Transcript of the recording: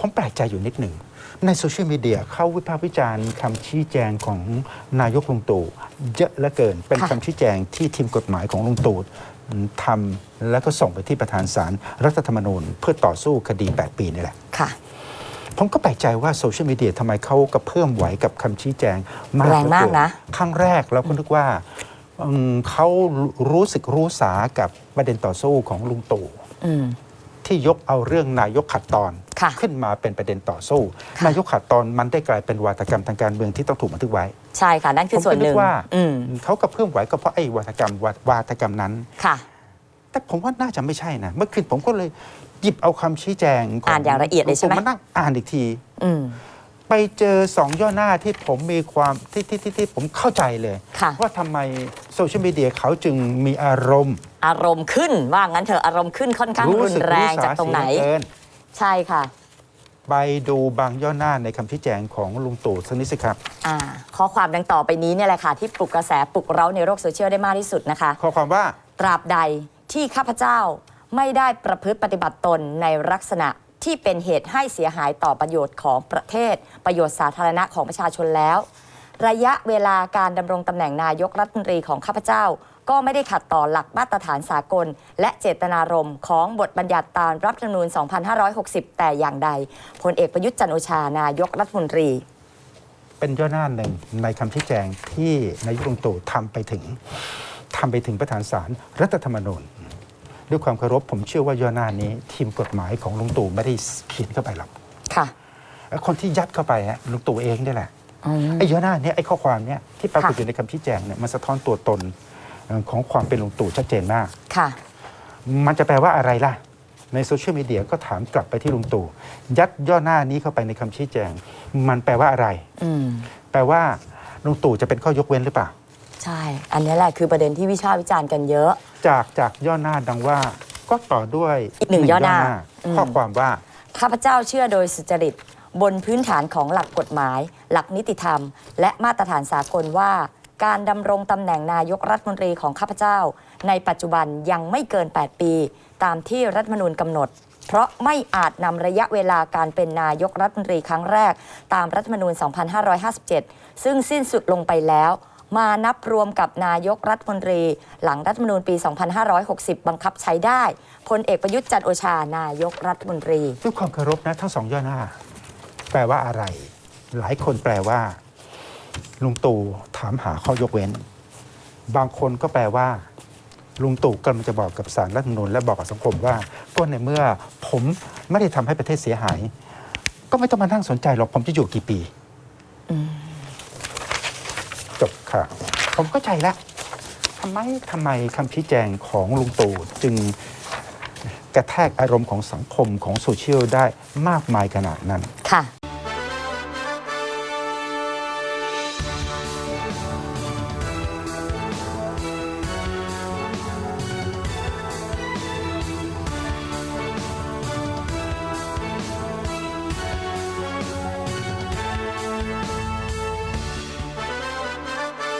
ผมแปลกใจอยู่นิดหนึ่ง ในโซเชียลมีเดียเขาวิพากษ์วิจารณ์คำชี้แจงของนายกลุงตู่เยอะเหลือเกิน เป็นค่ะคำชี้แจงที่ทีมกฎหมายของลุงตู่ทำแล้วก็ส่งไปที่ประธานศาลรัฐธรรมนูญ เพื่อต่อสู้คดี 8 ปีนี่แหละค่ะผมก็แปลกใจว่าโซเชียลมีเดียทำไมเขากระเพื่อมไหวกับคำชี้แจงมากแรงมากเหลือเนะครั้งแรกเราก็นึกว่าอืมเขารู้สึกรู้สากับประเด็นต่อสู้ของลุงตู่อืม ที่ยกเอาเรื่องนายกขัดตอน ค่ะขึ้นมาเป็นประเด็นต่อสู้ ค่ะ นายกขัดตอนมันได้กลายเป็นวาทกรรมทางการเมืองที่ต้องถูกบันทึกไว้ ใช่ค่ะ นั่นคือส่วนหนึ่งผมก็นึกว่า อืมเขากระเพื่อมไหวก็เพราะไอ้วาทกรรมวาวาทกรรมนั้น ค่ะ แต่ผมว่าน่าจะไม่ใช่นะ เมื่อคืนผมก็เลยหยิบเอาคำชี้แจงขอ่านอย่างละเอียดเลยใช่ไหมมานั่งอ่านอีกที อืม ไปเจอสองย่อหน้าที่ผมมีความที่ที่ที่ที่ผมเข้าใจเลย ค่ะ ว่าทำไม โซเชียลมีเดียเขาจึงมีอารมณ์อารมณ์ขึ้นว่างั้นเถอะอารมณ์ขึ้นค่อนข้างรุนสึแรงสจากตรงไหนเสียเกินใช่ค่ะ ไปดูบางย่อหน้าในคำชี้แจงของลุงตู่สักนิดสิครับอ่าข้อความดังต่อไปนี้เนี่ยแหละค่ะ ที่ปลุกกระแสปลุกเร้าในโลกโซเชียลได้มากที่สุดนะคะ ข้อความว่าตราบใดที่ข้าพเจ้าไม่ได้ประพฤติปฏิบัติตนในลักษณะที่เป็นเหตุให้เสียหายต่อประโยชน์ของประเทศ ประโยชน์สาธารณะของประชาชนแล้ว ระยะเวลาการดำรงตำแหน่งนายกรัฐมนตรีของข้าพเจ้า ก็ไม่ได้ขัดต่อหลักมาตรฐานสากล และเจตนารมณ์ของบทบัญญัติตามรัฐธรรมนูญ 2560 แต่อย่างใดพลเอกประยุทธ์จันทร์โอชานายกรัฐมนตรี เป็นย่อหน้าหนึ่งในคำชี้แจงที่นายกลุงตู่ทำไปถึงทำไปถึงประธานศาลรัฐธรรมนูญ ด้วยความเคารพผมเชื่อว่าย่อหน้านี้ ทีมกฎหมายของลุงตู่ไม่ได้เขียนเข้าไปหรอกค่ะ คนที่ยัดเข้าไปฮะลุงตู่เองนี่แหละอืม ไอ้ย่อหน้าเนี้ไอ้ข้อความเนี้ยที่ปรากฏค่ะอยู่ในคำชี้แจงเนี่ยมันสะท้อนตัวตนเอ่อของความเป็นลุงตู่ชัดเจนมากค่ะ มันจะแปลว่าอะไรล่ะ ในโซเชียลมีเดียก็ถามกลับไปที่ลุงตู่ยัดย่อหน้านี้เข้าไปในคำชี้แจง มันแปลว่าอะไรอืมแปลว่าลุงตู่จะเป็นข้อยกเว้นหรือเปล่า ใช่ อันนี้แหละคือประเด็นที่วิชาวิจารณ์กันเยอะ จากจากย่อหน้าดังว่าก็ต่อด้วยอีกหนึ่งย่อหน้าอืมข้อความว่าข้าพเจ้าเชื่อโดยสุจริต บนพื้นฐานของหลักกฎหมาย หลักนิติธรรม และมาตรฐานสากลว่า การดำรงตำแหน่งนายกรัฐมนตรีของข้าพเจ้า ในปัจจุบันยังไม่เกิน 8 ปี ตามที่รัฐมนูญกำหนด เพราะไม่อาจนำระยะเวลาการเป็นนายกรัฐมนตรีครั้งแรก ตามรัฐธรรมนูญ 2557 ซึ่งสิ้นสุดลงไปแล้วมานับรวมกับนายกรัฐมนตรี หลังรัฐมนูญปี 2560 บังคับใช้ได้พลเอกประยุทธ์จันโอชานายกรัฐมนตรี ด้วยความเคารพนะทั้งสองย่อหน้า ลว่าอะไร หลายคนแปลว่า ลุงตู่ถามหาข้อยกเว้น บางคนก็แปลว่า ลุงตู่กำลังจะบอกกับสารรัฐธรรมนูญและบอกกับสังคมว่าก็ในเมื่อผมไม่ได้ทำให้ประเทศเสียหาย ก็ไม่ต้องมานั่งสนใจหรอกผมจะอยู่กี่ปีจบค่ะ ผมเข้าใจแล้วทำไมทำไมคำชี้แจงของลุงตู่จึงกระแทกอารมณ์ของสังคมของโซเชียลได้มากมายขนาดนั้น ค่ะ